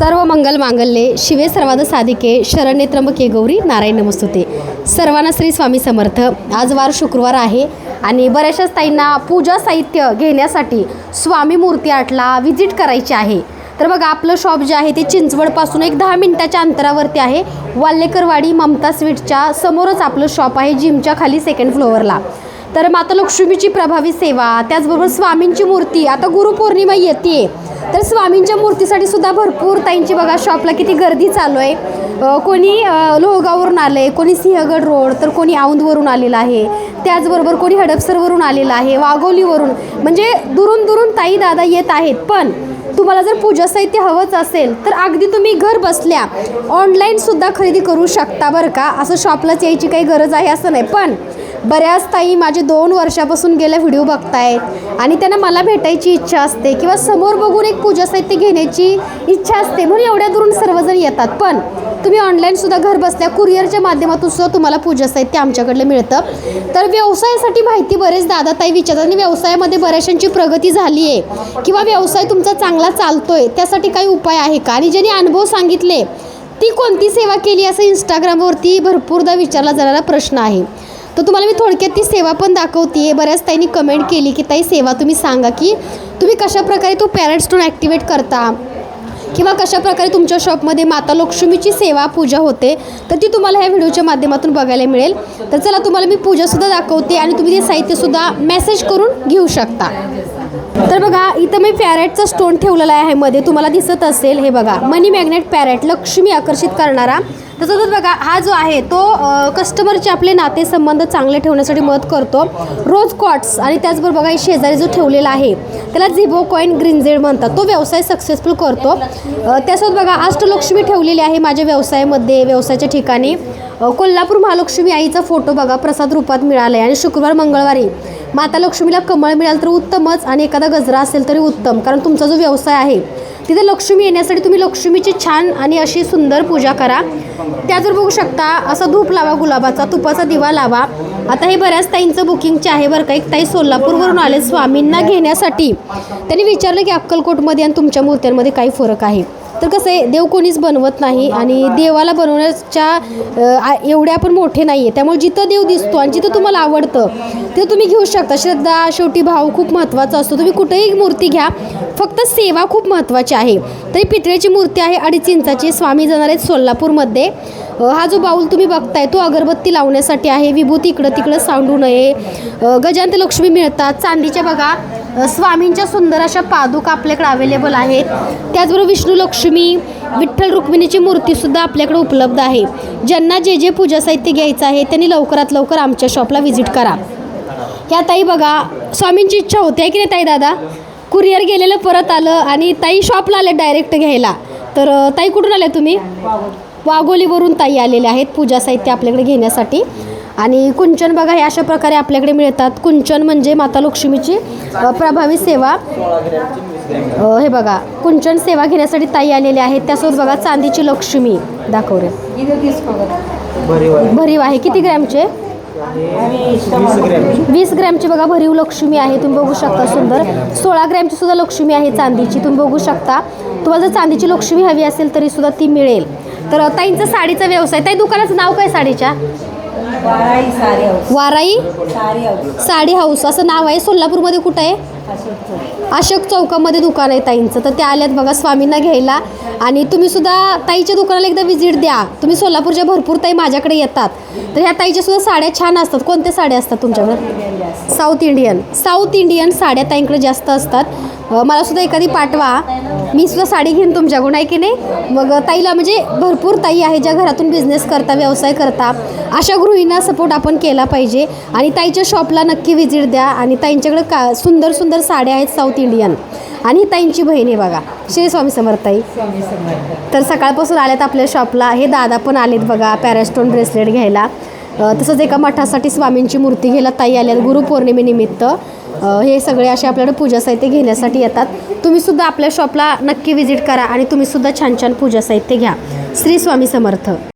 सर्व मंगल मांगल्ये शिवे सर्वाद साधिके शरण्य त्र्यंबके गौरी नारायण नमस्तुते. सर्वांना श्री स्वामी समर्थ. आज वार शुक्रवार आहे आणि बऱ्याचशाच ताईंना पूजा साहित्य घेण्यासाठी स्वामी मूर्ती आटला व्हिजिट करायची आहे. तर बघा आपलं शॉप जे आहे ते चिंचवडपासून एक दहा मिनिटाच्या अंतरावरती आहे. वाल्लेकरवाडी ममता स्वीटच्या समोरच आपलं शॉप आहे जिमच्या खाली सेकंड फ्लोअरला तर माता लक्ष्मीची प्रभावी सेवा त्याचबरोबर स्वामींची मूर्ती. आता गुरुपौर्णिमा येते तर स्वामींच्या मूर्तीसाठी सुद्धा भरपूर ताईंची बघा शॉपला किती गर्दी चालू आहे. कोणी लोहगाववरून आलं आहे कोणी सिंहगड रोड तर कोणी औंधवरून आलेलं आहे. त्याचबरोबर कोणी हडपसरवरून आलेलं आहे वाघोलीवरून. म्हणजे दुरून दुरून ताई दादा येत आहेत. पण तुम्हाला जर पूजा साहित्य हवंच असेल तर अगदी तुम्ही घर बसल्या ऑनलाईनसुद्धा खरेदी करू शकता बरं का? असं शॉपलाच यायची काही गरज आहे असं नाही. पण बऱ्याच ताई माझे दोन वर्षापासून गेल्या व्हिडिओ बघतायत. आणि त्यांना मला भेटायची इच्छा असते किंवा समोर बघून एक पूजा साहित्य घेण्याची इच्छा असते म्हणून एवढ्या दुरून सर्वजण येतात. पण तुम्ही ऑनलाईनसुद्धा घर बसल्या कुरिअरच्या माध्यमातून सुद्धा तुम्हाला पूजा साहित्य आमच्याकडलं मिळतं. तर व्यवसायासाठी माहिती बरेच दादा ताई विचारतात आणि व्यवसायामध्ये बऱ्याचशांची प्रगती झाली आहे किंवा व्यवसाय तुमचा चांगला चालतोय त्यासाठी काही उपाय आहे का? आणि ज्यांनी अनुभव सांगितले ती कोणती सेवा केली? असं इंस्टाग्रामवरती भरपूरदा विचारला जाणारा प्रश्न आहे. तर तुम्हाला मी थोडक्यात ती सेवा पण दाखवते बऱ्याच ताईंनी कमेंट केली की ताई सेवा तुम्ही सांगा की तुम्ही कशाप्रकारे तो पॅरेंट स्टोन ॲक्टिवेट करता? किंवा कशाप्रकारे तुमच्या शॉपमध्ये माता लक्ष्मीची सेवा पूजा होते? तर ती तुम्हाला ह्या व्हिडिओच्या माध्यमातून बघायला मिळेल. तर चला तुम्हाला मी पूजासुद्धा दाखवते आणि तुम्ही ते साहित्यसुद्धा मेसेज करून घेऊ शकता. तर बघा इथं मी पॅरेटचा स्टोन ठेवलेला आहे मध्ये. तुम्हाला दिसत असेल हे बघा. मनी मॅग्नेट पॅरेट लक्ष्मी आकर्षित करणारा तसंच बघा हा जो आहे तो कस्टमरचे आपले नातेसंबंध चांगले ठेवण्यासाठी मदत करतो. रोज कॉट्स आणि त्याचबरोबर बघा शेजारी जो ठेवलेला आहे त्याला झिबो कॉईन ग्रीनझेड म्हणतात. तो व्यवसाय सक्सेसफुल करतो. त्यासोबत बघा अष्टलक्ष्मी ठेवलेली आहे माझ्या व्यवसायामध्ये व्यवसायाच्या ठिकाणी. कोल्हापूर महालक्ष्मी आईचा फोटो बघा प्रसाद रूपात मिळाला आहे आणि शुक्रवार मंगळवारी माता लक्ष्मीला कमळ मिळालं तर उत्तमच आणि एखादा गजरा असेल तरी उत्तम. कारण तुमचा जो व्यवसाय आहे तिथे लक्ष्मी येण्यासाठी तुम्ही लक्ष्मीची छान आणि अशी सुंदर पूजा करा. त्या जर बघू शकता असा धूप लावा गुलाबाचा तुपाचा दिवा लावा. आता हे बऱ्याच ताईंचं बुकिंगचे आहे बरं का. एक ताई सोलापूरवरून आले स्वामींना घेण्यासाठी. त्यांनी विचारलं की अक्कलकोटमध्ये आणि तुमच्या मूर्त्यांमध्ये काही फरक आहे? तर कसं आहे देव कोणीच बनवत नाही आणि देवाला बनवण्याच्या एवढे आपण मोठे नाही आहे त्यामुळे जिथं देव दिसतो आणि जिथं तुम्हाला आवडतं ते तुम्ही घेऊ शकता. श्रद्धा शेवटी भाव खूप महत्त्वाचा असतो. तुम्ही कुठेही मूर्ती घ्या फक्त सेवा खूप महत्त्वाची आहे. तरी पितळेची मूर्ती आहे अडीच इंचाची. स्वामी जाणार आहेत सोलापूरमध्ये. हा जो बाऊल तुम्ही बघताय तो अगरबत्ती लावण्यासाठी आहे. विभूती इकडं तिकडं सांडू नये. अ, गजांत लक्ष्मी मिळतात. चांदीच्या बघा स्वामींच्या सुंदर अशा पादुका आपल्याकडे अवेलेबल आहेत. त्याचबरोबर विष्णू लक्ष्मी विठ्ठल रुक्मिणीची मूर्तीसुद्धा आपल्याकडे उपलब्ध आहे. ज्यांना जे जे पूजा साहित्य घ्यायचं आहे त्यांनी लवकरात लवकर आमच्या शॉपला व्हिजिट करा. ह्या ताई बघा स्वामींची इच्छा होते आहे की नाही ताई दादा? कुरिअर गेलेलं परत आलं आणि ताई शॉपला आले डायरेक्ट घ्यायला. तर ताई कुठून आल्या तुम्ही? वाघोलीवरून ताई आलेल्या आहेत पूजा साहित्य आपल्याकडे घेण्यासाठी. आणि कुंचन बघा हे अशा प्रकारे आपल्याकडे मिळतात. कुंचन म्हणजे माता लक्ष्मीची प्रभावी सेवा. हे बघा कुंचन सेवा घेण्यासाठी ताई आलेले आहेत. त्यासोबत बघा चांदीची लक्ष्मी. दाखवले भरीव आहे. किती ग्रॅमचे? वीस ग्रॅमची बघा भरीव लक्ष्मी आहे. तुम्ही बघू शकता सुंदर. सोळा ग्रॅमची सुद्धा लक्ष्मी आहे चांदीची. तुम्ही बघू शकता. तुम्हाला जर चांदीची लक्ष्मी हवी असेल तरी सुद्धा ती मिळेल. तर ताईंचा साडीचा व्यवसाय. ताई दुकानाचं नाव काय साडीच्या? वाराई सारी हाऊस. साडी हाऊस. असं नाव आहे? सोलापूरमध्ये कुठं आहे? अशोक चौकामध्ये दुकान आहे ताईंचं. तर त्या आल्यात बघा स्वामींना घ्यायला. आणि तुम्ही सुद्धा ताईच्या दुकानाला एकदा व्हिजिट द्या. तुम्ही सोलापूरच्या भरपूर ताई माझ्याकडे येतात. तर ह्या ताईच्या सुद्धा साड्या छान असतात. कोणत्या साड्या असतात तुमच्याकडे? साऊथ इंडियन साऊथ इंडियन साड्या ताईंकडे जास्त असतात. मला सुद्धा एखादी पाठवा. मी सुद्धा साडी घेईन तुमच्याकडून आहे की नाही? मग ताईला म्हणजे भरपूर ताई आहे ज्या घरातून बिझनेस करता व्यवसाय करता. अशा गृहींना सपोर्ट आपण केला पाहिजे. आणि ताईच्या शॉपला नक्की व्हिजिट द्या. आणि ताईंच्याकडे का सुंदर सुंदर साड्या आहेत साऊथ इंडियन. आणि ताईंची बहीण आहे बघा. श्री स्वामी समर्थ ताई. तर सकाळपासून आल्यात आपल्या शॉपला हे दादा पण आलेत बघा पॅरास्टोन ब्रेसलेट घ्यायला. तसंच एका मठासाठी स्वामींची मूर्ती घ्यायला ताई आल्यात गुरुपौर्णिमेनिमित्त. हे सगळे असे आपल्याकडे पूजा साहित्य घेण्यासाठी येतात. तुम्ही सुद्धा आपल्या शॉपला नक्की व्हिजिट करा आणि तुम्ही सुद्धा छान छान पूजा साहित्य घ्या. श्री स्वामी समर्थ.